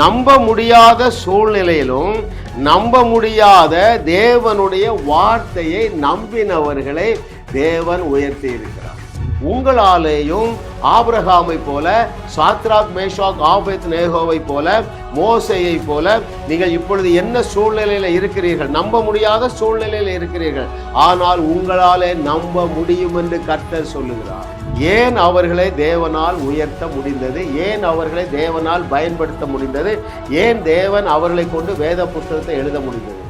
நம்ப முடியாத சூழ்நிலையிலும் நம்ப முடியாத தேவனுடைய வார்த்தையை நம்பினவர்களை தேவன் உயர்த்தி இருக்கிறார் உங்களாலேயும் ஆபிரகாமை போல சாத்ராக் மேஷாக் ஆபேத் நேகோவை போல மோசையை போல நீங்கள் இப்பொழுது என்ன சூழ்நிலையில் இருக்கிறீர்கள்? நம்ப முடியாத சூழ்நிலையில் இருக்கிறீர்கள். ஆனால் உங்களாலே நம்ப முடியும் என்று கர்த்தர் சொல்லுகிறார். ஏன் அவர்களை தேவனால் உயர்த்த முடிந்தது? ஏன் அவர்களை தேவனால் பயன்படுத்த முடிந்தது? ஏன் தேவன் அவர்களை கொண்டு வேத புத்தகத்தை எழுத முடிந்தது?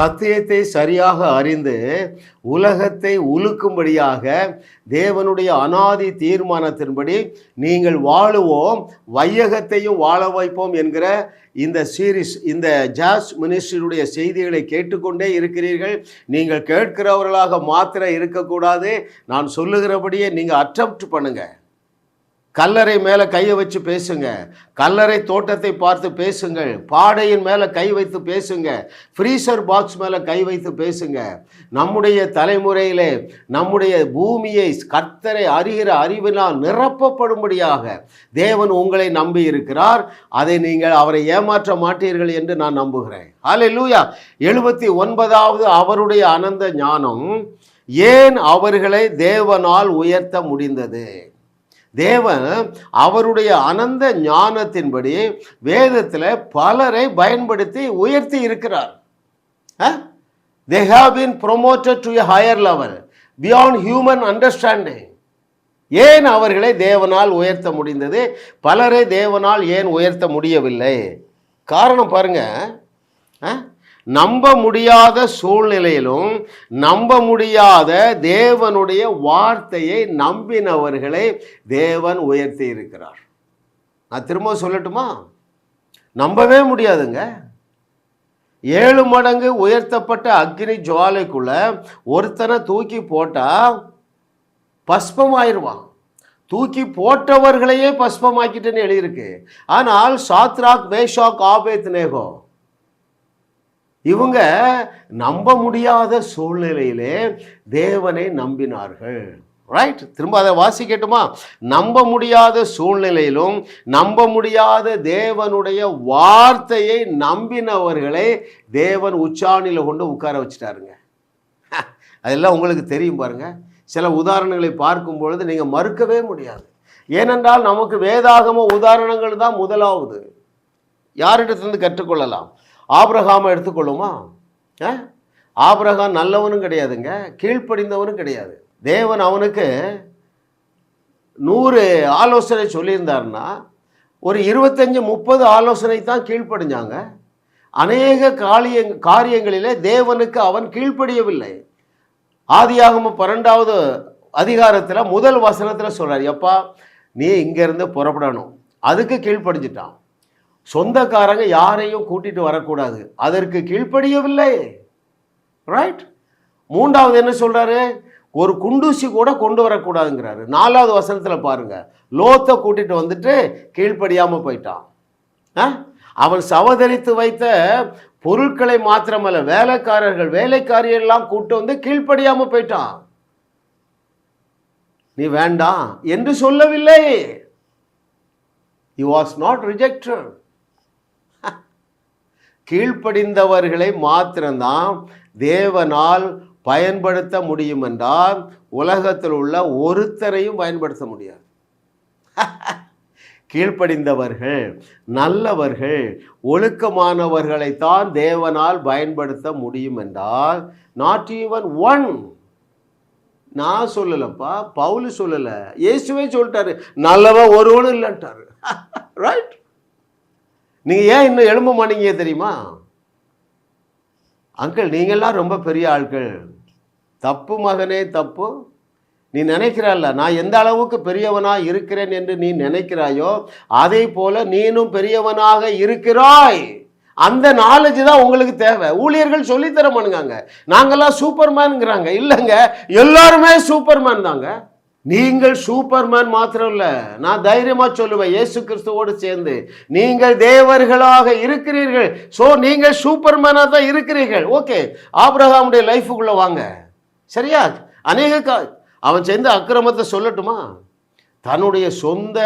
சத்தியத்தை சரியாக அறிந்து உலகத்தை உலுக்கும்படியாக தேவனுடைய அனாதி தீர்மானத்தின்படி நீங்கள் வாழுவோம் வையகத்தையும் வாழ வைப்போம் என்கிற இந்த சீரிஸ் இந்த ஜாஸ் மினிஸ்டருடைய செய்திகளை கேட்டுக்கொண்டே இருக்கிறீர்கள். நீங்கள் கேட்கிறவர்களாக மாத்திர இருக்கக்கூடாது. நான் சொல்லுகிறபடியே நீங்கள் அட்டம்ப்ட் பண்ணுங்கள் கல்லறை மேலே கையை வச்சு பேசுங்க. கல்லறை தோட்டத்தை பார்த்து பேசுங்கள். பாடையின் மேலே கை வைத்து பேசுங்க. ஃப்ரீசர் பாக்ஸ் மேலே கை வைத்து பேசுங்க. நம்முடைய தலைமுறையிலே நம்முடைய பூமியை கர்த்தரை அறிகிற அறிவினால் நிரப்பப்படும்படியாக தேவன் உங்களை நம்பி இருக்கிறார். அதை நீங்கள் அவரை ஏமாற்ற மாட்டீர்கள் என்று நான் நம்புகிறேன். ஹலே லூயா எழுபத்தி ஒன்பதாவது அவருடைய அனந்த ஞானம் ஏன் அவர்களை தேவனால் உயர்த்த முடிந்தது? தேவன் அவருடைய அனந்த ஞானத்தின்படி வேதத்தில் பலரை பயன்படுத்தி உயர்த்தி இருக்கிறார். They have been promoted to a higher level beyond human understanding ஏன் அவர்களை தேவனால் உயர்த்த முடிந்தது? பலரை தேவனால் ஏன் உயர்த்த முடியவில்லை? காரணம் பாருங்க ஆ? நம்ப முடியாத சூழ்நிலையிலும் நம்ப முடியாத தேவனுடைய வார்த்தையை நம்பினவர்களை தேவன் உயர்த்தி இருக்கிறார். நான் திரும்ப சொல்லட்டுமா? நம்பவே முடியாதுங்க. ஏழு மடங்கு உயர்த்தப்பட்ட அக்னி ஜுவாலைக்குள்ள ஒருத்தனை தூக்கி போட்டா பஸ்பமாயிருவான். தூக்கி போட்டவர்களையே பஸ்பமாக்கிட்டுன்னு எழுதியிருக்கு. ஆனால் சாத்ராக் மேஷாக் ஆபேத் நேகோ இவங்க நம்ப முடியாத சூழ்நிலையிலே தேவனை நம்பினார்கள். ரைட் திரும்ப அதை வாசிக்கட்டுமா? நம்ப முடியாத சூழ்நிலையிலும் நம்ப முடியாத தேவனுடைய வார்த்தையை நம்பினவர்களை தேவன் உச்சாணியில் கொண்டு உட்கார வச்சுட்டாருங்க. அதெல்லாம் உங்களுக்கு தெரியும் பாருங்க. சில உதாரணங்களை பார்க்கும் பொழுது நீங்கள் மறுக்கவே முடியாது. ஏனென்றால் நமக்கு வேதாகம உதாரணங்கள் தான் முதலாவது. யாரிடத்திலிருந்து கற்றுக்கொள்ளலாம்? ஆபிரகாமை எடுத்துக்கொள்ளுமா? ஆ? நல்லவனும் கிடையாதுங்க கீழ்ப்படிந்தவனும் கிடையாது. தேவன் அவனுக்கு நூறு ஆலோசனை சொல்லியிருந்தாருன்னா ஒரு இருபத்தஞ்சி முப்பது ஆலோசனை தான் கீழ்ப்படிஞ்சாங்க. அநேக காரிய காரியங்களிலே தேவனுக்கு அவன் கீழ்ப்படியவில்லை. ஆதியாகம பன்னெண்டாவது அதிகாரத்தில் முதல் வசனத்தில் சொல்கிறார் எப்பா நீ இங்கேருந்து புறப்படணும். அதுக்கு கீழ்ப்படிஞ்சிட்டான். சொந்தக்காரங்க யாரையும் கூட்டிட்டு வரக்கூடாது. அதற்கு கீழ்ப்படியவில்லை. ரைட் மூன்றாவது என்ன சொல்றாரு? ஒரு குண்டூசி கூட கொண்டு வரக்கூடாதுங்கிறாரு. நாலாவது வசனத்தில் பாருங்க. லோத்தை கூட்டிட்டு வந்துட்டு கீழ்ப்படியாமல் போயிட்டான். ஆ? அவன் சவதரித்து வைத்த பொருட்களை மாத்திரமல்ல வேலைக்காரர்கள் வேலைக்காரியெல்லாம் கூட்டு வந்து கீழ்ப்படியாமல் போயிட்டான். நீ வேண்டாம் என்று சொல்லவில்லை. யூ வாஸ் நாட் ரிஜெக்டட் கீழ்ப்படிந்தவர்களை மாத்திரம்தான் தேவனால் பயன்படுத்த முடியும் என்றால் உலகத்தில் உள்ள ஒருத்தரையும் பயன்படுத்த முடியாது. கீழ்ப்படிந்தவர்கள் நல்லவர்கள் ஒழுக்கமானவர்களைத்தான் தேவனால் பயன்படுத்த முடியும் என்றால் நாட் ஈவன் ஒன் நான் சொல்லலப்பா பவுல் சொல்லலை இயேசுவே சொல்லிட்டாரு நல்லவன் ஒருவனும் இல்லைன்ட்டாரு. ரைட் நீங்கள் ஏன் இன்னும் எழும்ப மாட்டீங்க தெரியுமா? அங்கிள் நீங்கள்லாம் ரொம்ப பெரிய ஆட்கள் தப்பு மகனே தப்பு. நீ நினைக்கிறால்ல நான் எந்த அளவுக்கு பெரியவனாக இருக்கிறேன் என்று நீ நினைக்கிறாயோ அதே போல நீனும் பெரியவனாக இருக்கிறாய். அந்த நாலேஜ் தான் உங்களுக்கு தேவை. ஊழியர்கள் சொல்லித்தர மானுங்க நாங்கள்லாம் சூப்பர்மேனுங்கிறாங்க இல்லைங்க எல்லாருமே சூப்பர்மேன் தாங்க. நீங்கள் சூப்பர்மேன் மாத்திரம் இல்லை நான் தைரியமா சொல்லுவேன். இயேசு கிறிஸ்துவோடு சேர்ந்து நீங்கள் தேவர்களாக இருக்கிறீர்கள். ஸோ நீங்கள் சூப்பர்மேனாக தான் இருக்கிறீர்கள். ஓகே ஆபிரகாமுடைய லைஃபுக்குள்ளே வாங்க. சரியா? அநேக கா அவன் சேர்ந்து அக்கிரமத்தை சொல்லட்டுமா? தன்னுடைய சொந்த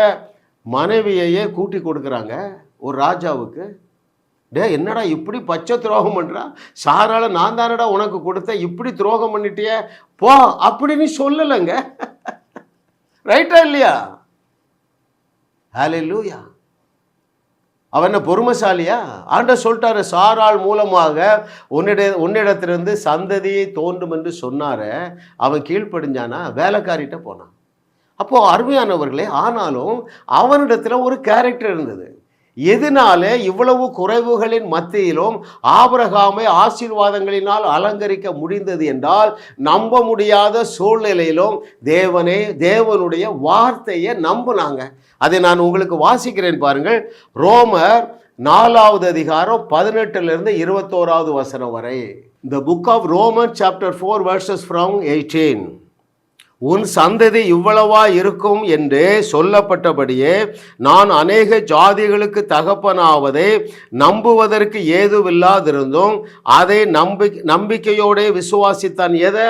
மனைவியையே கூட்டி கொடுக்குறாங்க. ஒரு ராஜாவுக்கு. டே என்னடா இப்படி பச்சை துரோகம் பண்ணுறா சாரால் நான் தானடா உனக்கு கொடுத்தேன். இப்படி துரோகம் பண்ணிட்டியே? போ அப்படின்னு சொல்லலைங்க. ரைட்டா இல்லையா? ஹalleluya அவன் என்ன பொறுமைசாலியா? ஆண்ட சொல்லிட்டாரு சாரால் மூலமாக உன்னிட உன்னிடத்திலிருந்து சந்ததியை தோன்றும் என்று சொன்னார. அவன் கீழ்ப்படிஞ்சானா? வேலைக்காரிட்ட போனான். அப்போது அருமையானவர்களே ஆனாலும் அவனிடத்தில் ஒரு கேரக்டர் இருந்தது. எதனால இவ்வளவு குறைவுகளின் மத்தியிலும் ஆபிரகாமை ஆசீர்வாதங்களினால் அலங்கரிக்க முடிந்தது என்றால் நம்ப முடியாத சூழ்நிலையிலும் தேவனே தேவனுடைய வார்த்தையை நம்பினாங்க. அதை நான் உங்களுக்கு வாசிக்கிறேன் பாருங்கள். ரோமர் நாலாவது அதிகாரம் பதினெட்டுலேருந்து இருபத்தோராவது வசனம் வரை. The book of Roman chapter four verses from eighteen உன் சந்ததி இவ்வளவா இருக்கும் என்று சொல்லப்பட்டபடியே நான் அநேக ஜாதிகளுக்கு தகப்பனாவதை நம்புவதற்கு ஏதுவில்லாதிருந்தும் அதை நம்பி நம்பிக்கையோட விசுவாசித்தான். எதை?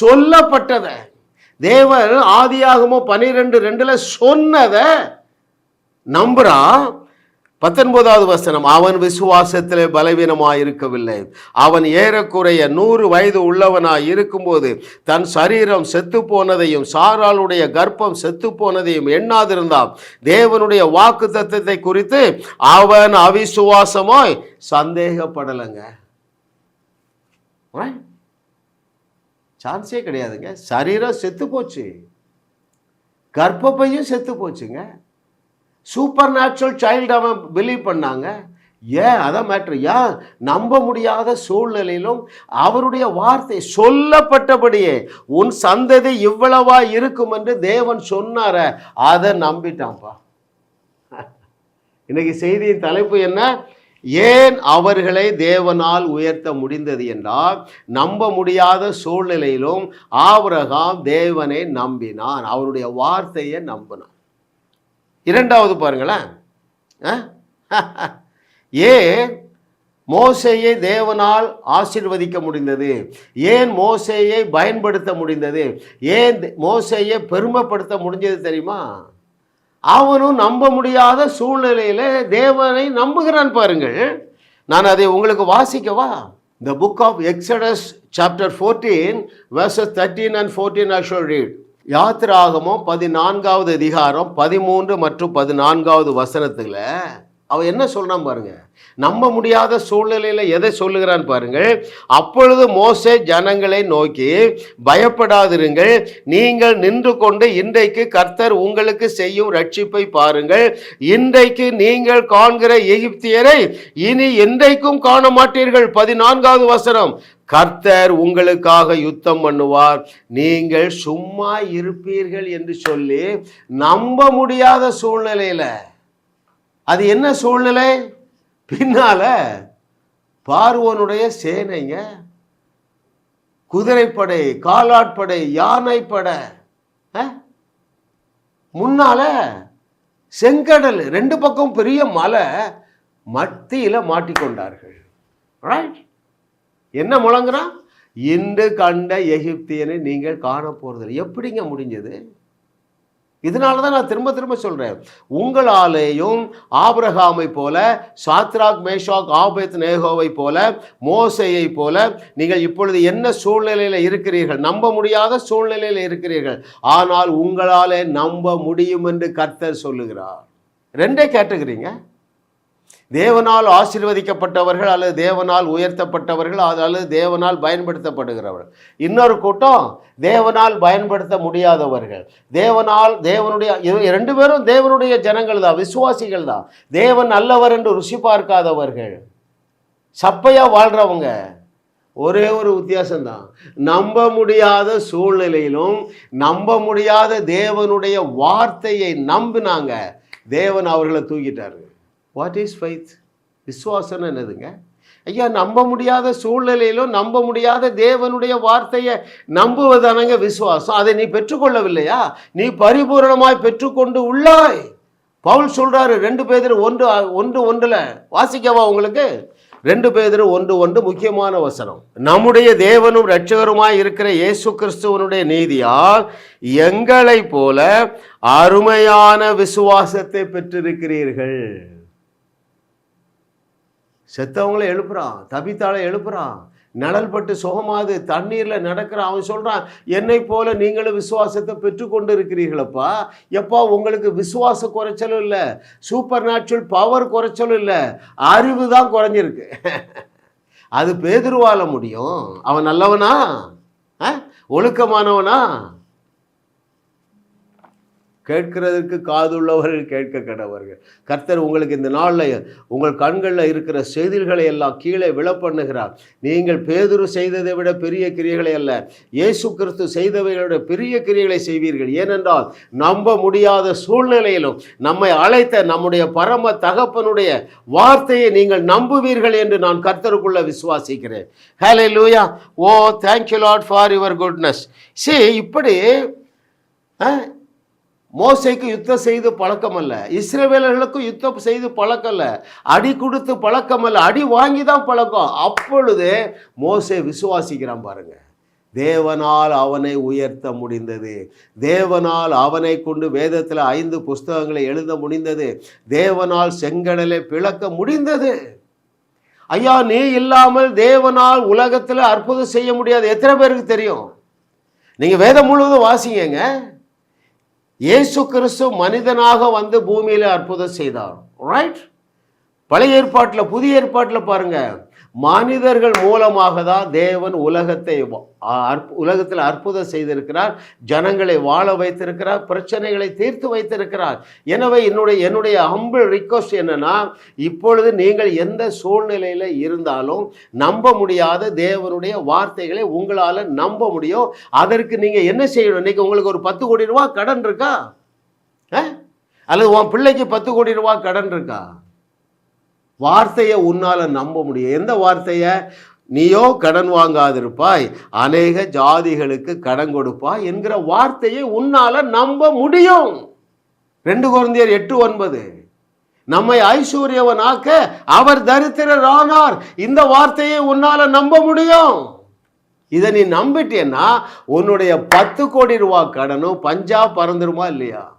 சொல்லப்பட்டதை. தேவன் ஆதியாகமோ பனிரெண்டு ரெண்டுல சொன்னதை நம்புறான் பத்தொன்பதாவது வசனம் அவன் விசுவாசத்திலே பலவீனமாக இருக்கவில்லை அவன் ஏறக்குறைய நூறு வயது உள்ளவனாய் இருக்கும்போது தன் சரீரம் செத்து போனதையும் சாராளுடைய கர்ப்பம் செத்து போனதையும் எண்ணாதிருந்தான். தேவனுடைய வாக்கு தத்துவத்தை குறித்து அவன் அவிசுவாசமாய் சந்தேகப்படலைங்க. சான்ஸே கிடையாதுங்க. சரீரம் செத்து போச்சு கர்ப்பப்பையும் செத்து போச்சுங்க சூப்பர் நேச்சுரல் சைல்டு அவன் பிலீவ் பண்ணாங்க. ஏன்? அதான் மேட்ரு ஏன்? நம்ப முடியாத சூழ்நிலையிலும் அவருடைய வார்த்தை சொல்லப்பட்டபடியே உன் சந்ததி இவ்வளவா இருக்கும் என்று தேவன் சொன்னார. அதை நம்பிட்டான்ப்பா. இன்னைக்கு செய்தியின் தலைப்பு என்ன? ஏன் அவர்களை தேவனால் உயர்த்த முடிந்தது என்றால் நம்ப முடியாத சூழ்நிலையிலும் ஆவரகாம் தேவனை நம்பினான். அவருடைய வார்த்தையை நம்பினான். இரண்டாவது பாருங்களேன். ஆ? ஏன் மோசையை தேவனால் ஆசிர்வதிக்க முடிந்தது. ஏன் மோசையை பயன்படுத்த முடிந்தது? ஏன் மோசையை பெருமைப்படுத்த முடிஞ்சது தெரியுமா? அவனும் நம்ப முடியாத சூழ்நிலையில் தேவனை நம்புகிறான் பாருங்கள். நான் அதை உங்களுக்கு வாசிக்கவா? The book of Exodus chapter fourteen verses thirteen and fourteen I shall read யாத்திராகமோ பதினான்காவது அதிகாரம் பதிமூன்று மற்றும் பதினான்காவது வசனத்தில் அவன் என்ன சொல்கிறான் பாருங்க? நம்ப முடியாத சூழ்நிலையில் எதை சொல்லுகிறான் பாருங்கள்? அப்பொழுது மோசே ஜனங்களை நோக்கி பயப்படாதிருங்கள் நீங்கள் நின்று கொண்டு இன்றைக்கு கர்த்தர் உங்களுக்கு செய்யும் ரட்சிப்பை பாருங்கள். இன்றைக்கு நீங்கள் காண்கிற எகிப்தியரை இனி என்றைக்கும் காண மாட்டீர்கள் பதினான்காவது வசனம். கர்த்தர் உங்களுக்காக யுத்தம் பண்ணுவார். நீங்கள் சும்மா இருப்பீர்கள் என்று சொல்லி நம்ப முடியாத சூழ்நிலையில் அது என்ன சூழ்நிலை? பின்னால பார்வோனுடைய சேனைங்க குதிரைப்படை காலாட்படை யானைப்படை முன்னால செங்கடல் ரெண்டு பக்கம் பெரிய மலை மத்தியில மாட்டிக்கொண்டார்கள் ரைட் என்ன முழங்குறான்? இன்று கண்ட எகிப்தியனை நீங்கள் காண போறதில்லை எப்படிங்க முடிஞ்சது? இதனால தான் நான் திரும்ப திரும்ப சொல்கிறேன் உங்களாலேயும் ஆபிரகாமை போல சாத்ராக் மேஷாக் ஆபேத் நேகோவை போல மோசையை போல நீங்கள் இப்பொழுது என்ன சூழ்நிலையில் இருக்கிறீர்கள்? நம்ப முடியாத சூழ்நிலையில் இருக்கிறீர்கள். ஆனால் உங்களாலே நம்ப முடியும் என்று கர்த்தர் சொல்லுகிறார். ரெண்டே கேட்டுக்கிறீங்க தேவனால் ஆசீர்வதிக்கப்பட்டவர்கள் அல்லது தேவனால் உயர்த்தப்பட்டவர்கள் அது அல்லது தேவனால் பயன்படுத்தப்படுகிறவர்கள். இன்னொரு கூட்டம் தேவனால் பயன்படுத்த முடியாதவர்கள். தேவனால் தேவனுடைய ரெண்டு பேரும் தேவனுடைய ஜனங்கள் தான் விசுவாசிகள் தான் தேவன் நல்லவர் என்று ருசி பார்க்காதவர்கள். சப்பையாக வாழ்கிறவங்க ஒரே ஒரு வித்தியாசம்தான். நம்ப முடியாத சூழ்நிலையிலும் நம்ப முடியாத தேவனுடைய வார்த்தையை நம்பினாங்க. தேவன் அவர்களை தூக்கிட்டாரு. வாட் இஸ் ஃபைத் விசுவாசம்னு என்னதுங்க? ஐயா நம்ப முடியாத சூழ்நிலையிலும் நம்ப முடியாத தேவனுடைய வார்த்தையை நம்புவதானங்க விசுவாசம். அதை நீ பெற்றுக்கொள்ளவில்லையா? நீ பரிபூரணமாய் பெற்றுக்கொண்டு உள்ளாய். பவுல் சொல்றாரு ரெண்டு பேர் ஒன்று ஒன்று ஒன்றில். வாசிக்கவா உங்களுக்கு? ரெண்டு பேர் ஒன்று ஒன்று முக்கியமான வசனம். நம்முடைய தேவனும் இரட்சகருமாய் இருக்கிற இயேசு கிறிஸ்துவனுடைய நீதியால் எங்களைப் போல அருமையான விசுவாசத்தை பெற்றிருக்கிறீர்கள். செத்தவங்களை எழுப்புறான் தபித்தாளை எழுப்புறான். நிழல் பட்டு சுகமாது தண்ணீரில் நடக்கிறான் அவன் சொல்கிறான் என்னை போல நீங்களும் விசுவாசத்தை பெற்றுக்கொண்டு இருக்கிறீர்களப்பா எப்பா உங்களுக்கு விசுவாச குறைச்சலும் இல்லை சூப்பர் நேச்சுரல் பவர் குறைச்சலும் இல்லை அறிவு தான் குறைஞ்சிருக்கு. அது பேதுருவால முடியும். அவன் நல்லவனா? ஆ? ஒழுக்கமானவனா? கேட்கிறதற்கு காதுள்ளவர்கள் கேட்க கடவர்கள். கர்த்தர் உங்களுக்கு இந்த நாளில் உங்கள் கண்களில் இருக்கிற செய்திகளை எல்லாம் கீழே விழப்பண்ணுகிறார். நீங்கள் பேதுரு செய்ததை விட பெரிய கிரியைகளை அல்ல இயேசு கிறிஸ்து செய்தவைகளோட பெரிய கிரியைகளை செய்வீர்கள். ஏனென்றால் நம்ப முடியாத சூழ்நிலையிலும் நம்மை அழைத்த நம்முடைய பரம தகப்பனுடைய வார்த்தையை நீங்கள் நம்புவீர்கள் என்று நான் கர்த்தருக்குள்ள விசுவாசிக்கிறேன். Hallelujah oh thank you Lord for your goodness சரி இப்படி ஆ, மோசைக்கு யுத்தம் செய்து பழக்கம் அல்ல இஸ்ரேவேலர்களுக்கும் யுத்தம் செய்து பழக்கம் அல்ல அடி கொடுத்து பழக்கம் அல்ல அடி வாங்கி தான் பழக்கம். அப்பொழுது மோசை விசுவாசிக்கிறான் பாருங்க. தேவனால் அவனை உயர்த்த முடிந்தது. தேவனால் அவனை கொண்டு வேதத்தில் ஐந்து புஸ்தகங்களை எழுத முடிந்தது. தேவனால் செங்கடலை பிளக்க முடிந்தது. ஐயா நீ இல்லாமல் தேவனால் உலகத்தில் அற்புதம் செய்ய முடியாது. எத்தனை பேருக்கு தெரியும்? நீங்கள் வேதம் முழுவதும் வாசிங்க இயேசு கிறிஸ்து மனிதனாக வந்து பூமியில் அற்புதம் செய்தார். ரைட் பழைய ஏற்பாட்டில் புதிய ஏற்பாட்டில் பாருங்கள் மனிதர்கள் மூலமாக தான் தேவன் உலகத்தை அற்ப- உலகத்தில் அற்புதம் செய்திருக்கிறார் ஜனங்களை வாழ வைத்திருக்கிறார் பிரச்சனைகளை தீர்த்து வைத்திருக்கிறார். எனவே என்னுடைய என்னுடைய ஹம்பிள் ரிக்வஸ்ட் என்னன்னா இப்பொழுது நீங்கள் எந்த சூழ்நிலையில் இருந்தாலும் நம்ப முடியாத தேவனுடைய வார்த்தைகளை உங்களால் நம்ப முடியும். அதற்கு நீங்கள் என்ன செய்யணும்? இன்னைக்கு உங்களுக்கு ஒரு பத்து கோடி ரூபா கடன் இருக்கா? ஆ? அல்லது உன் பிள்ளைக்கு பத்து கோடி ரூபா கடன் இருக்கா? வார்த்தையை உன்னால் நம்ப முடியும். எந்த வார்த்தையை? நீயோ கடன் வாங்காதிருப்பாய். அநேக ஜாதிகளுக்கு கடன் கொடுப்பாய் என்கிற வார்த்தையை உன்னால் நம்ப முடியும். ரெண்டு குழந்தையர் எட்டு ஒன்பது. நம்மை ஐஸ்வர்யவனாக்க அவர் தரித்திரர் ஆனார் இந்த வார்த்தையை உன்னால நம்ப முடியும். இதை நீ நம்பிட்டேன்னா உன்னுடைய பத்து கோடி ரூபா கடனும் பஞ்சா பறந்துருமா இல்லையா?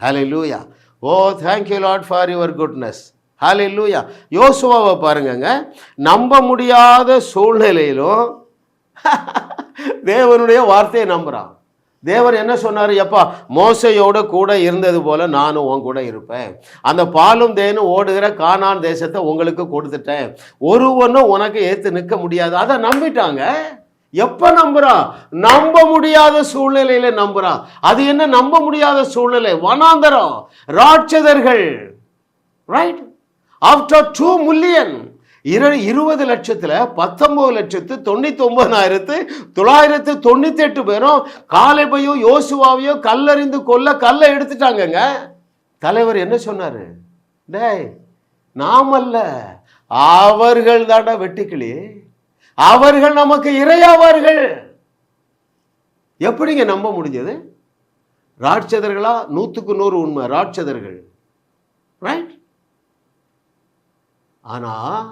Hallelujah oh thank you Lord for your goodness hallelujah யோசுவாவை பாருங்கங்க. நம்ப முடியாத சூழ்நிலையிலும் தேவனுடைய வார்த்தையை நம்புகிறான் தேவர் என்ன சொன்னார்? எப்பா மோசையோட கூட இருந்தது போல நானும் உன் கூட இருப்பேன். அந்த பாலும் தேனும் ஓடுகிற கானான் தேசத்தை உங்களுக்கு கொடுத்துட்டேன். ஒருவனும் உனக்கு ஏற்று நிற்க முடியாது. அதை நம்பிட்டாங்க. எப்ப நம்புறான் நம்ப முடியாத சூழ்நிலையில நம்புறான் அது என்ன? நம்ப முடியாத சூழ்நிலை. வனாந்தரம். ராட்சதர்கள். ரைட் ஆஃப்டர் டூ மில்லியன் இரு இருபது லட்சத்தில் பத்தொம்பது லட்சத்து தொண்ணூற்றி ஒன்பதாயிரத்து தொள்ளாயிரத்து தொண்ணூற்றி எட்டு பேரும் காலைபையும் யோசுவாவையும் கல்லறிந்து கொல்ல கல்லை எடுத்துட்டாங்கங்க. தலைவர் என்ன சொன்னார்? டேய் நாமல்ல அவர்கள் தாண்டா வெட்டுக்கிளி. அவர்கள் நமக்கு இரையாவார்கள். எப்படிங்க நம்ப முடிஞ்சது? ராட்சதர்களா? நூற்றுக்கு நூறு உண்மை ராட்சதர்கள். ரைட் ஆனால்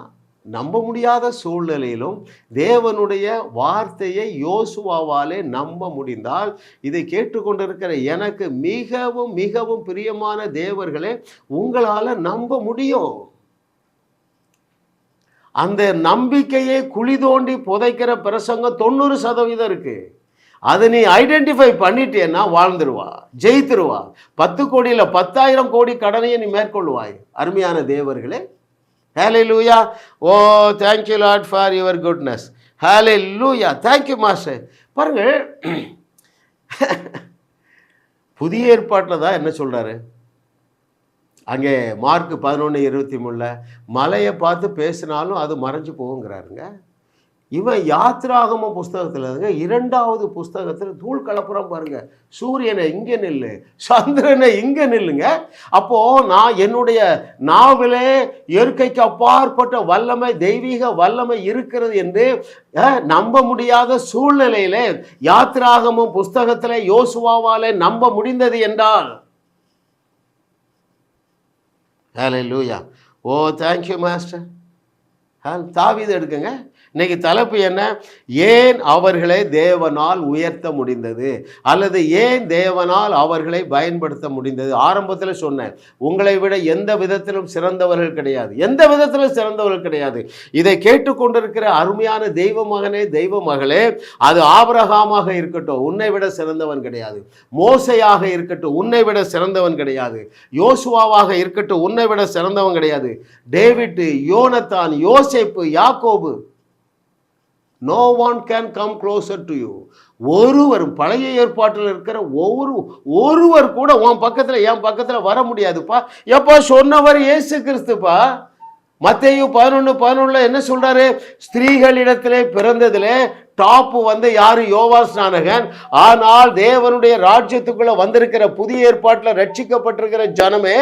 நம்ப முடியாத சூழ்நிலையிலும் தேவனுடைய வார்த்தையை யோசுவாவாலே நம்ப முடிந்தால் இதை கேட்டுக்கொண்டிருக்கிற எனக்கு மிகவும் மிகவும் பிரியமான தேவர்களே உங்களால் நம்ப முடியும். அந்த நம்பிக்கையை குழி தோண்டி புதைக்கிற பிரசங்கம் தொண்ணூறு சதவீதம் இருக்கு. அதை நீ ஐடென்டிஃபை பண்ணிட்டேன்னா வாழ்ந்துருவா ஜெயித்துருவா. பத்து கோடியில் பத்தாயிரம் கோடி கடனையை நீ மேற்கொள்வாய் அருமையான தேவர்களே hallelujah oh thank you lot for your goodness hallelujah thank you master பாருங்கள். புதிய ஏற்பாட்டில் தான் என்ன சொல்கிறாரு அங்கே மார்க் பதினொன்று இருபத்தி மூணில் மலையை பார்த்து பேசினாலும் அது மறைஞ்சு போகுங்கிறாருங்க. இவன் யாத்ராகம புஸ்தகத்தில் இருங்க இரண்டாவது புஸ்தகத்தில் தூள் கலப்புறம் பாருங்க. சூரியனை இங்கே நில்லு சந்திரனை இங்கே நில்லுங்க. அப்போ நான் என்னுடைய நாவிலே இயற்கைக்கு அப்பாற்பட்ட வல்லமை தெய்வீக வல்லமை இருக்கிறது என்று நம்ப முடியாத சூழ்நிலையிலே யாத்ராகமும் புஸ்தகத்திலே யோசுவாவாலே நம்ப முடிந்தது என்றால். ஹalleluya oh, ஓ தேங்க்யூ மாஸ்டர் தாவிதை எடுக்குங்க. இன்னைக்கு தலைப்பு என்ன? ஏன் அவர்களை தேவனால் உயர்த்த முடிந்தது? அல்லது ஏன் தேவனால் அவர்களை பயன்படுத்த முடிந்தது? ஆரம்பத்தில் சொன்னேன் உங்களை விட எந்த விதத்திலும் சிறந்தவர்கள் கிடையாது. எந்த விதத்திலும் சிறந்தவர்கள் கிடையாது. இதை கேட்டுக்கொண்டிருக்கிற அருமையான தெய்வ மகனே தெய்வ மகளே அது ஆபரகாமாக இருக்கட்டும் உன்னை விட சிறந்தவன் கிடையாது. மோசையாக இருக்கட்டும் உன்னை விட சிறந்தவன் கிடையாது. யோசுவாவாக இருக்கட்டும் உன்னை விட சிறந்தவன் கிடையாது. டேவிட் யோனத்தான் யோசேப்பு யாக்கோபு no one can come closer to you ஒருவர் பழைய ஏற்பாட்டில் இருக்கிற ஒவ்வொரு ஒருவர் கூட உன் பக்கத்தில் என் பக்கத்தில் வர முடியாதுப்பா. எப்பா சொன்னவர் ஏசு கிறிஸ்துப்பா. மத்தையும் பதினொன்று பதினொன்றில் என்ன சொல்கிறாரு ஸ்திரீகளிடத்திலே பிறந்ததிலே டாப்பு வந்து யாரு? யோவா ஸ்நானகன். ஆனால் தேவனுடைய ராஜ்யத்துக்குள்ள வந்திருக்கிற புதிய ஏற்பாட்டில் ரட்சிக்கப்பட்டிருக்கிற ஜனமே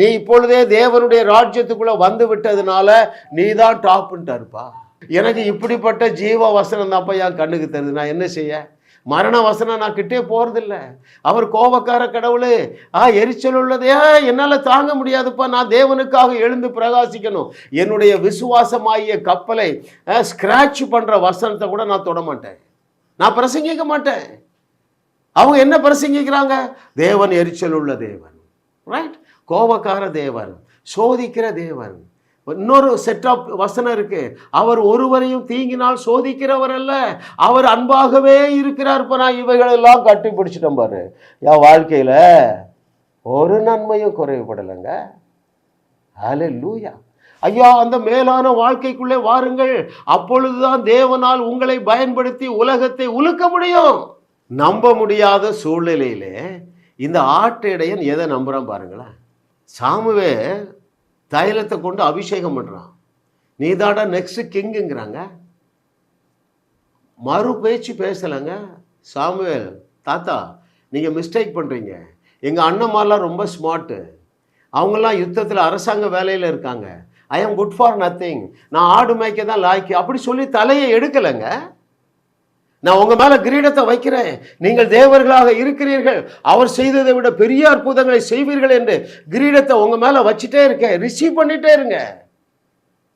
நீ இப்பொழுதே தேவனுடைய ராஜ்யத்துக்குள்ள வந்து விட்டதுனால நீ தான் டாப்புன்ட்டாருப்பா. எனக்கு இப்படிப்பட்ட ஜீவ வசனம் தான்ப்பா என் கண்ணுக்கு தருது. நான் என்ன செய்ய? மரண வசனம் நான் கிட்டே போகிறதில்ல அவர் கோபக்கார கடவுளே ஆ எரிச்சல் உள்ளதே. என்னால் தாங்க முடியாதுப்பா. நான் தேவனுக்காக எழுந்து பிரகாசிக்கணும். என்னுடைய விசுவாசமாகிய கப்பலை ஸ்க்ராட்ச் பண்ணுற வசனத்தை கூட நான் தொட மாட்டேன். நான் பிரசங்கிக்க மாட்டேன். அவங்க என்ன பிரசங்கிக்கிறாங்க? தேவன் எரிச்சல் உள்ள தேவன். ரைட் கோபக்கார தேவன் சோதிக்கிற தேவன். இன்னொரு செட் ஆஃப் வசனம் இருக்கு. அவர் ஒருவரையும் தீங்கினால் சோதிக்கிறவர் அல்ல. அவர் அன்பாகவே இருக்கிறார். இப்போ நான் இவைகளெல்லாம் கட்டிப்பிடிச்சிட்டேன் பாரு. என் வாழ்க்கையில் ஒரு நன்மையும் குறைவுபடலைங்க. அலே லூயா ஐயா அந்த மேலான வாழ்க்கைக்குள்ளே வாருங்கள். அப்பொழுதுதான் தேவனால் உங்களை பயன்படுத்தி உலகத்தை உலுக்க முடியும். நம்ப முடியாத சூழ்நிலையிலே இந்த ஆட்டு இடையன் எதை நம்புகிறான் பாருங்களேன். சாமுவே தைலத்தை கொண்டு அபிஷேகம் பண்ணுறான் நீதாடா நெக்ஸ்ட் கிங்குங்கிறாங்க மறு பேச்சு பேசலைங்க. சாமுவேல் தாத்தா நீங்கள் மிஸ்டேக் பண்ணுறீங்க எங்கள் அண்ணன்மாரெலாம் ரொம்ப ஸ்மார்ட்டு அவங்களாம் யுத்தத்தில் அரசாங்க வேலையில் இருக்காங்க. ஐ ஆம் குட் ஃபார் நத்திங் நான் ஆடு மேய்க்க தான் லாய்க்கு. அப்படி சொல்லி தலையை எடுக்கலைங்க. நான் உங்க மேல கிரீடத்தை வைக்கிறேன். நீங்கள் தேவர்களாக இருக்கிறீர்கள். அவர் செய்ததை விட பெரிய அற்புதங்களை செய்வீர்கள் என்று கிரீடத்தை உங்க மேல வச்சுட்டே இருக்கேன் ரிசீவ் பண்ணிட்டே இருங்க.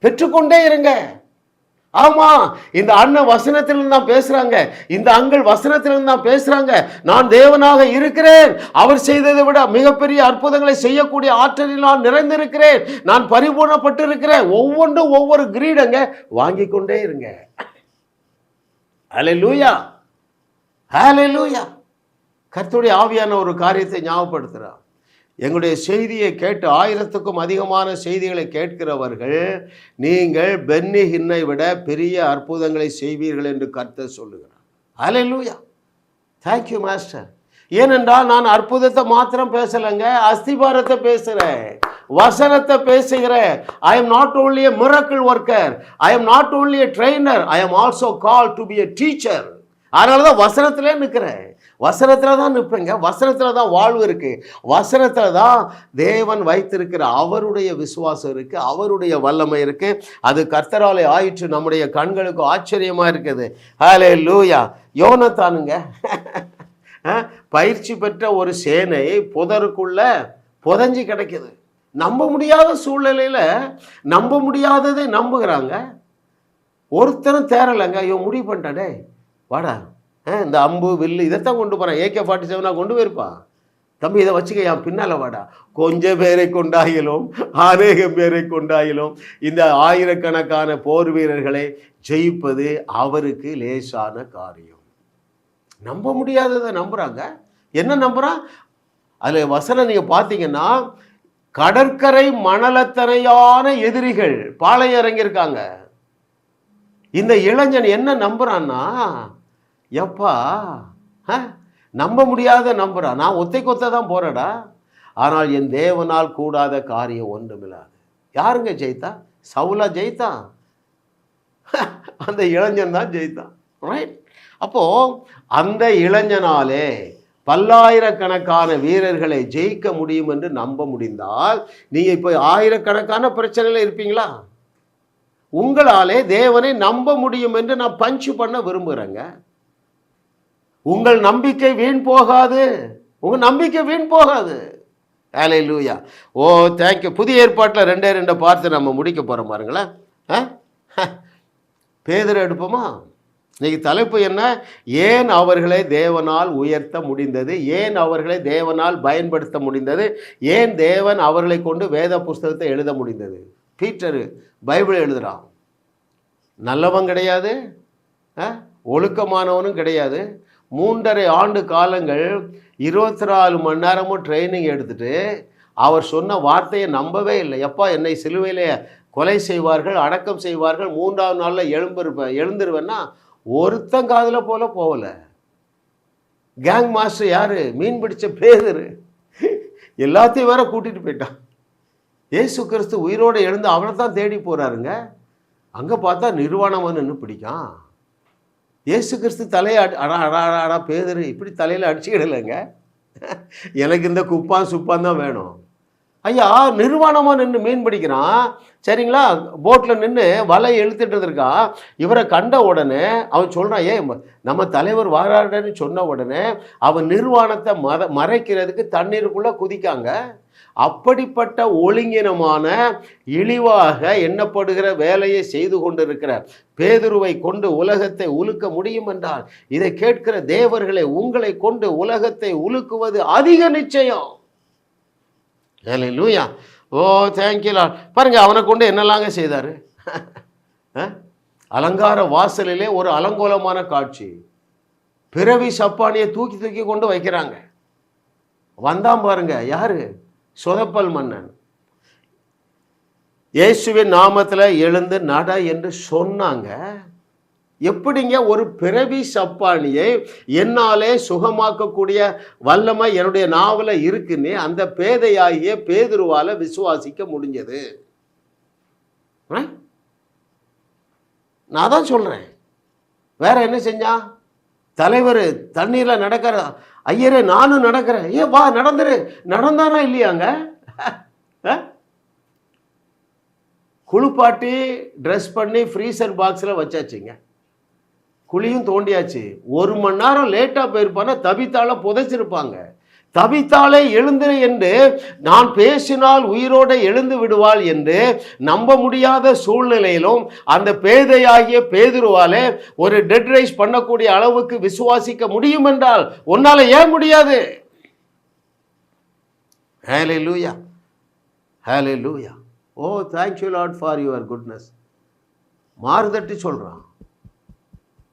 பெற்றுக்கொண்டே இருங்க. ஆமா இந்த அண்ணன் வசனத்திலிருந்து தான் பேசுறாங்க. இந்த அங்கள் வசனத்திலிருந்து தான் பேசுறாங்க. நான் தேவனாக இருக்கிறேன். அவர் செய்ததை விட மிகப்பெரிய அற்புதங்களை செய்யக்கூடிய ஆற்றலில் நான் நிறைந்திருக்கிறேன். நான் பரிபூர்ணப்பட்டு இருக்கிறேன் ஒவ்வொன்றும் ஒவ்வொரு கிரீடங்க வாங்கி கொண்டே இருங்க. ஹalleluya லூயா கர்த்துடைய ஆவியான ஒரு காரியத்தை ஞாபகப்படுத்துகிறார். எங்களுடைய செய்தியை கேட்டு ஆயிரத்துக்கும் அதிகமான செய்திகளை கேட்கிறவர்கள் நீங்கள் பென்னி ஹின்னை விட பெரிய அற்புதங்களை செய்வீர்கள் என்று கர்த்தர் சொல்லுகிறார். ஹalleluya தேங்க்யூ மாஸ்டர் ஏனென்றால் நான் அற்புதத்தை மாத்திரம் பேசலைங்க அஸ்திபாரத்தை பேசுகிறேன் வசனத்தை பேசுகிறேன் I am not only a miracle worker I am not only a trainer I am also call to be a teacher அதனால தான் வசனத்திலே நிற்கிறேன். வசனத்தில் தான் நிற்பேங்க. வசனத்தில் தான் வாழ்வு இருக்குது வசனத்தில் தான் தேவன் வைத்திருக்கிற அவருடைய விசுவாசம் இருக்குது அவருடைய வல்லமை இருக்குது அது கர்த்தராலே ஆயிற்று. நம்முடைய கண்களுக்கு ஆச்சரியமாக இருக்குது. ஹலே லூயா யோனத்தானுங்க பயிற்சி பெற்ற ஒரு சேனை புதருக்குள்ள புதஞ்சு கிடைக்குது. நம்ப முடியாத சூழ்நிலையில நம்ப முடியாததை நம்புகிறாங்க. ஒருத்தரும் தேரலைங்க இவன் முடிவு பண்ணிட்டானே. வாடா. இந்த அம்பு வில்லு இதைத்தான் கொண்டு போகிறான் ஏகே ஃபார்ட்டி செவனாக கொண்டு போயிருப்பான் தம்பி இதை வச்சுக்க என் பின்னால் வாடா. கொஞ்சம் பேரை கொண்டாயிலும் அநேகம் பேரை கொண்டாயிலும் இந்த ஆயிரக்கணக்கான போர் வீரர்களை ஜெயிப்பது அவருக்கு லேசான காரியம். நம்ப முடியாததை நம்புகிறாங்க என்ன நம்புகிறான் அதில் வசனம் நீங்கள் பார்த்தீங்கன்னா கடற்கரை மணலத்தனையான எதிரிகள் பாளையம் இறங்கியிருக்காங்க இந்த இளைஞன் என்ன நம்புறான்னா எப்பா நம்ப முடியாத நம்புறான் நான் ஒத்தை கொத்த தான் போறேடா ஆனால் என் தேவனால் கூடாத காரியம் ஒன்றுமில்லாது. யாருங்க ஜெயித்தா? சவுலா ஜெயித்தான் அந்த இளைஞன் தான் ஜெயித்தான். ரைட் அப்போது அந்த இளைஞனாலே பல்லாயிரக்கணக்கான வீரர்களை ஜெயிக்க முடியும் என்று நம்ப முடிந்தால் நீங்கள் இப்போ ஆயிரக்கணக்கான பிரச்சனையில் இருப்பீங்களா? உங்களாலே தேவனை நம்ப முடியும் என்று நான் பஞ்சு பண்ண விரும்புகிறேங்க உங்கள் நம்பிக்கை வீண் போகாது. உங்கள் நம்பிக்கை வீண் போகாது. வேலை லூயா ஓ தேங்க்யூ புதிய ஏற்பாட்டில் ரெண்டே ரெண்டை பார்த்து நம்ம முடிக்க போகிறோம் பாருங்களேன். ஆ? பேதர் எடுப்போமா? இன்னைக்கு தலைப்பு என்ன? ஏன் அவர்களை தேவனால் உயர்த்த முடிந்தது? ஏன் அவர்களை தேவனால் பயன்படுத்த முடிந்தது? ஏன் தேவன் அவர்களை கொண்டு வேத புஸ்தகத்தை எழுத முடிந்தது? பீட்டரு பைபிள் எழுதுகிறான் நல்லவன் கிடையாது ஆ? ஒழுக்கமானவனும் கிடையாது. மூன்றரை ஆண்டு காலங்கள் இருபத்தி நாலு மணி நேரமும் ட்ரைனிங் எடுத்துட்டு அவர் சொன்ன வார்த்தையை நம்பவே இல்லை. எப்பா என்னை சிலுவையிலே கொலை செய்வார்கள் அடக்கம் செய்வார்கள் மூன்றாவது நாளில் எழும்பிருப்பேன் எழுந்துருவேன்னா ஒருத்தன் காதில் போல போகல. கேங் மாஸ்டர் யாரு? மீன் பிடிச்ச பேதர். எல்லாத்தையும் வேற கூட்டிட்டு போயிட்டான். ஏசு கிறிஸ்து உயிரோடு எழுந்து அவனை தான் தேடி போறாருங்க. அங்கே பார்த்தா நிர்வாணவன் நின்று பிடிக்கும் ஏசு கிறிஸ்து தலையை அடி அடா அடா அடா, அடா பேதரு இப்படி தலையில் அடிச்சுக்கிடலைங்க. எனக்கு இந்த குப்பான் சுப்பான் தான் வேணும். ஐயா நிர்வாணமாக நின்று மீன் பிடிக்கிறான் சரிங்களா? போட்டில் நின்று வலை இழுத்துட்டு இருக்கா இவரை கண்ட உடனே அவன் சொல்கிறான் ஏன் நம்ம தலைவர் வாராடுன்னு சொன்ன உடனே அவன் நிர்வாணத்தை மற மறைக்கிறதுக்கு தண்ணீருக்குள்ளே குதிக்காங்க. அப்படிப்பட்ட ஒழுங்கினமான இழிவாக எண்ணப்படுகிற வேலையை செய்து கொண்டிருக்கிற பேதுருவை கொண்டு உலகத்தை உலுக்க முடியும் என்றால் இதை கேட்கிற தேவர்களை உங்களை கொண்டு உலகத்தை உலுக்குவது அதிக நிச்சயம். லூயா ஓ தேங்க்யூ லார்ட் பாருங்க அவனை கொண்டு என்னெல்லாங்க செய்தார்? அலங்கார வாசலிலே ஒரு அலங்கோலமான காட்சி. பிறவி சப்பானியை தூக்கி தூக்கி கொண்டு வைக்கிறாங்க. வந்தான் பாருங்க யாரு? சொதப்பல் மன்னன். இயேசுவின் நாமத்தில் எழுந்து நட என்று சொன்னாங்க. எப்படிங்க ஒரு பிறவி சப்பானியை என்னாலே சுகமாக்கக்கூடிய வல்லமை என்னுடைய நாவல இருக்குன்னு அந்த பேதையாகிய பேதுருவால விசுவாசிக்க முடிஞ்சது. ஆ? நான் தான் சொல்றேன். வேற என்ன செஞ்சா? தலைவர் தண்ணீர்ல நடக்கிற ஐயரே நானும் நடக்கிறேன். ஏ வா நடந்துரு. நடந்தானா இல்லையாங்க ஆ? குளிப்பாட்டி ட்ரெஸ் பண்ணி ஃப்ரீசர் பாக்ஸில் வச்சாச்சுங்க. குழியும் தோண்டியாச்சு. ஒரு மணி நேரம் லேட்டாக போயிருப்பானா தவித்தால புதைச்சிருப்பாங்க. தவித்தாலே எழுந்திரு என்று நான் பேசினால் உயிரோடு எழுந்து விடுவாள் என்று நம்ப முடியாத சூழ்நிலையிலும் அந்த பேதையாகிய பேதுருவாலே ஒரு டெட் ரைஸ் பண்ணக்கூடிய அளவுக்கு விசுவாசிக்க முடியும் என்றால் உன்னால் ஏன் முடியாது? Hallelujah hallelujah oh thank you Lord for your goodness மாறுதட்டி சொல்கிறான்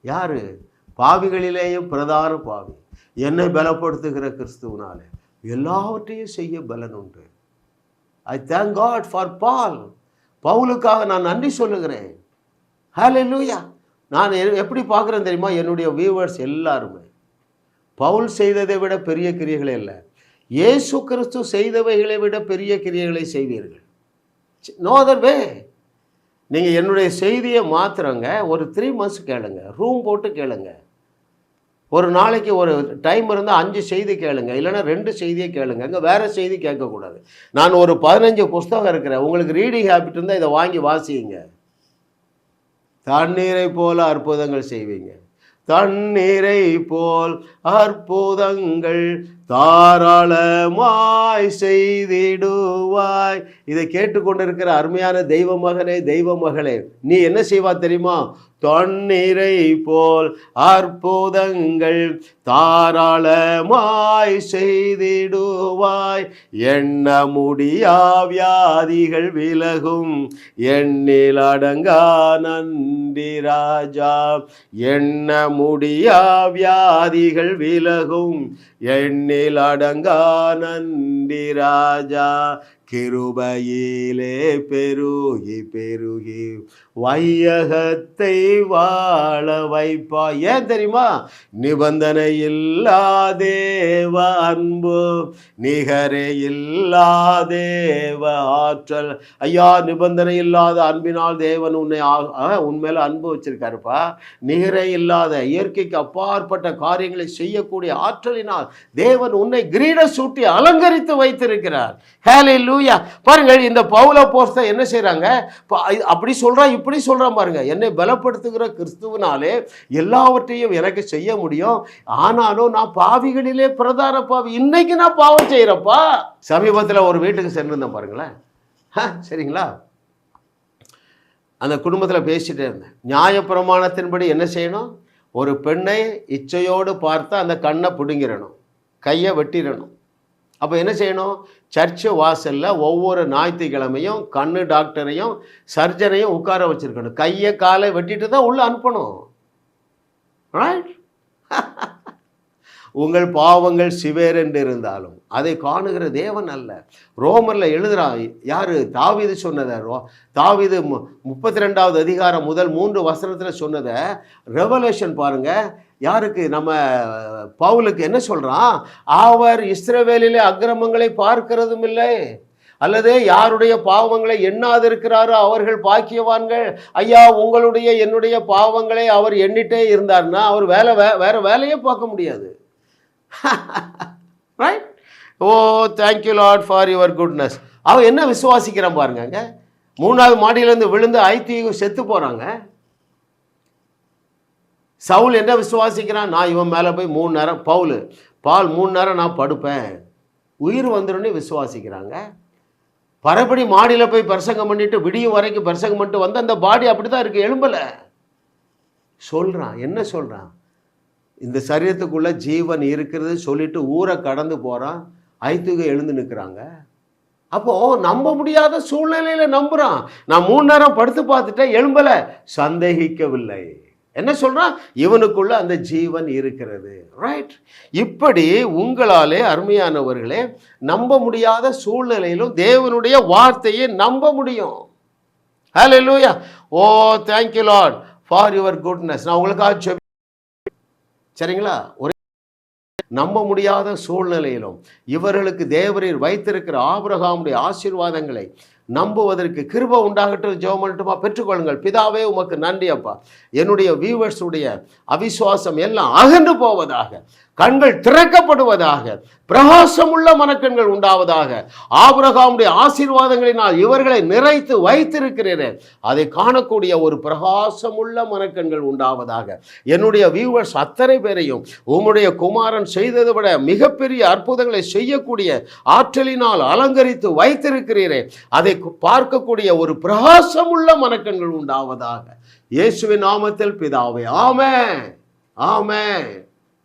யாரு? பாவிகளிலேயும் பிரதான பாவி. என்னை பலப்படுத்துகிற கிறிஸ்துவனாலே. எல்லாவற்றையும் செய்ய பலன் உண்டு. I thank God for Paul பவுலுக்காக நான் நன்றி சொல்லுகிறேன். ஹலே லூயா நான் எப்படி பார்க்குறேன் தெரியுமா? என்னுடைய வியூவர்ஸ் எல்லாருமே. பவுல் செய்ததை விட பெரிய கிரியைகளே இல்லை. இயேசு கிறிஸ்து செய்தவைகளை விட பெரிய கிரியைகளை செய்வீர்கள். நோ அதர் வே நீங்கள் என்னுடைய செய்தியை மாத்திரங்க ஒரு த்ரீ மந்த்ஸ் கேளுங்க. ரூம் போட்டு கேளுங்க. ஒரு நாளைக்கு ஒரு டைம் இருந்தால் அஞ்சு செய்தி கேளுங்க. இல்லைன்னா ரெண்டு செய்தியை கேளுங்க. அங்கே வேறு செய்தி கேட்கக்கூடாது. நான் ஒரு பதினஞ்சு புஸ்தகம் இருக்கிறேன் உங்களுக்கு ரீடிங் ஹேபிட் இருந்தால் இதை வாங்கி வாசிங்க. தண்ணீரை போல அற்புதங்கள் செய்வீங்க. தண்ணீரை போல் அற்புதங்கள் தாராளமாய் செய்திடுவாய். இதை கேட்டுக்கொண்டிருக்கிற அருமையான தெய்வ மகனே தெய்வ மகளே நீ என்ன செய்வா தெரியுமா? தண்ணீரை போல் அற்புதங்கள் தாராளமாய் செய்திடுவாய். எண்ண முடியா வியாதிகள் விலகும். எண்ணில் அடங்கா நன்றி ராஜா. எண்ண முடியா வியாதிகள் விலகும். எண்ணில் அடங்கா நந்தி ராஜா. கிருபையிலே பெருகி பெருகி வையகத்தை வாழ வைப்பா ஏன் தெரியுமா? நிபந்தனை இல்லாதேவ அன்பு நிகரே இல்லாதேவ ஆற்றல். ஐயா நிபந்தனை இல்லாத அன்பினால் தேவன் உன்னை ஆ- ஆ, அன்பு வச்சிருக்காருப்பா. நிகரே இல்லாத இயற்கைக்கு அப்பாற்பட்ட காரியங்களை செய்யக்கூடிய ஆற்றலினால் தேவன் உன்னை கிரீட சூட்டி அலங்கரித்து வைத்திருக்கிறார். ஹேலே லூயா பாருங்கள் இந்த பவுல போஸ்த என்ன செய்கிறாங்க அப்படி சொல்கிறான் இப்படி சொல்றான் பாருங்க. என்னை பலப்படுத்துகிற கிறிஸ்துவனாலே எல்லாவற்றையும் எனக்கு செய்ய முடியும். ஆனாலும் நான் பாவிகளிலே பிரதான பாவி. இன்னைக்கு நான் பாவம் செய்கிறப்பா சமீபத்தில் ஒரு வீட்டுக்கு சென்றிருந்தேன் பாருங்களேன். சரிங்களா? அந்த குடும்பத்தில் பேசிகிட்டே இருந்தேன். நியாயப்பிரமாணத்தின்படி என்ன செய்யணும்? ஒரு பெண்ணை இச்சையோடு பார்த்தா அந்த கண்ணை பிடுங்கிடணும். கையை வெட்டிடணும். அப்போ என்ன செய்யணும்? சர்ச்சு வாசலில் ஒவ்வொரு ஞாயிற்றுக்கிழமையும் கண்ணு டாக்டரையும் சர்ஜனையும் உட்கார வச்சிருக்கணும். கையை காலை வெட்டிட்டு தான் உள்ளே அனுப்பணும். ரைட் உங்கள் பாவங்கள் சிவேரென்று இருந்தாலும் அதை காணுகிற தேவன் அல்ல. ரோமரில் எழுதுறான் யார்? தாவிது சொன்னதை. ரோ- தாவிது மு- முப்பத்தி ரெண்டாவது அதிகாரம் முதல் மூன்று வசனத்தில் சொன்னதை. ரெவலேஷன் பாருங்கள் யாருக்கு? நம்ம பவுலுக்கு என்ன சொல்கிறான் அவர் இஸ்ரவேலிலே அக்கிரமங்களை பார்க்கிறதும் இல்லை. அல்லது யாருடைய பாவங்களை எண்ணாதிருக்கிறாரோ அவர்கள் பாக்கியவான்கள்? ஐயா உங்களுடைய என்னுடைய பாவங்களை அவர் எண்ணிட்டே இருந்தார்னா அவர் வேலை வே வேற வேலையே பார்க்க முடியாது. Right oh thank you Lord for your goodness அவன் என்ன விசுவாசிக்கிறான் பாருங்க மூணாவது மாடியிலேருந்து விழுந்து ஐத்தியும் செத்து போகிறாங்க சவுல் என்ன விசுவாசிக்கிறான்? நான் இவன் மேலே போய் மூணு நேரம் பவுல் பால் மூணு நேரம் நான் படுப்பேன். உயிர் வந்துடும் விசுவாசிக்கிறாங்க. பரப்படி மாடியில் போய் பிரசங்கம் பண்ணிட்டு விடியும் வரைக்கும் பிரசங்கம் பண்ணிட்டு வந்து அந்த பாடி அப்படி தான் இருக்குது எலும்பலை சொல்கிறான் என்ன சொல்கிறான் இந்த சரீரத்துக்குள்ளே ஜீவன் இருக்கிறது சொல்லிட்டு ஊரை கடந்து போகிறான் ஐத்துக எழுந்து நிற்கிறாங்க அப்போது நம்ப முடியாத சூழ்நிலையில் நம்புகிறான் நான் மூணு நேரம் படுத்து பார்த்துட்டேன் எலும்பலை சந்தேகிக்கவில்லை. என்ன சொல்கிறான் இவனுக்குள்ள அந்த ஜீவன் இருக்கிறது. ரைட் இப்படி உங்களாலே அருமையானவர்களே நம்ப முடியாத சூழ்நிலையிலும் தேவனுடைய வார்த்தையை நம்ப முடியும். ஹalleluya ஓ thank you lord for your goodness நான் உங்களுக்காக சரிங்களா? ஒரே நம்ப முடியாத சூழ்நிலையிலும் இவர்களுக்கு தேவரீர் வைத்திருக்கிற ஆபிரகாமுடைய ஆசீர்வாதங்களை நம்புவதற்கு கிருப உண்டாகட்டும். ஜெபம் பண்ணட்டுமா பெற்றுக்கொள்ளுங்கள். பிதாவே உமக்கு நன்றி அப்பா. என்னுடைய வியூவர்ஸுடைய அவிசுவாசம் எல்லாம் அகன்று போவதாக. கண்கள் திறக்கப்படுவதாக பிரகாசமுள்ள மனக்கண்கள் உண்டாவதாக ஆபரகாமுடைய ஆசீர்வாதங்களினால் இவர்களை நிறைத்து வைத்திருக்கிறேன் அதை காணக்கூடிய ஒரு பிரகாசமுள்ள மனக்கண்கள் உண்டாவதாக. என்னுடைய வியூவர்ஸ் அத்தனை பேரையும் உம்முடைய குமாரன் செய்ததை விட மிகப்பெரிய அற்புதங்களை செய்யக்கூடிய ஆற்றலினால் அலங்கரித்து வைத்திருக்கிறீரே அதை பார்க்கக்கூடிய ஒரு பிரகாசமுள்ள மனக்கண்கள் உண்டாவதாக. இயேசுவின் நாமத்தில் பிதாவே ஆமே ஆமே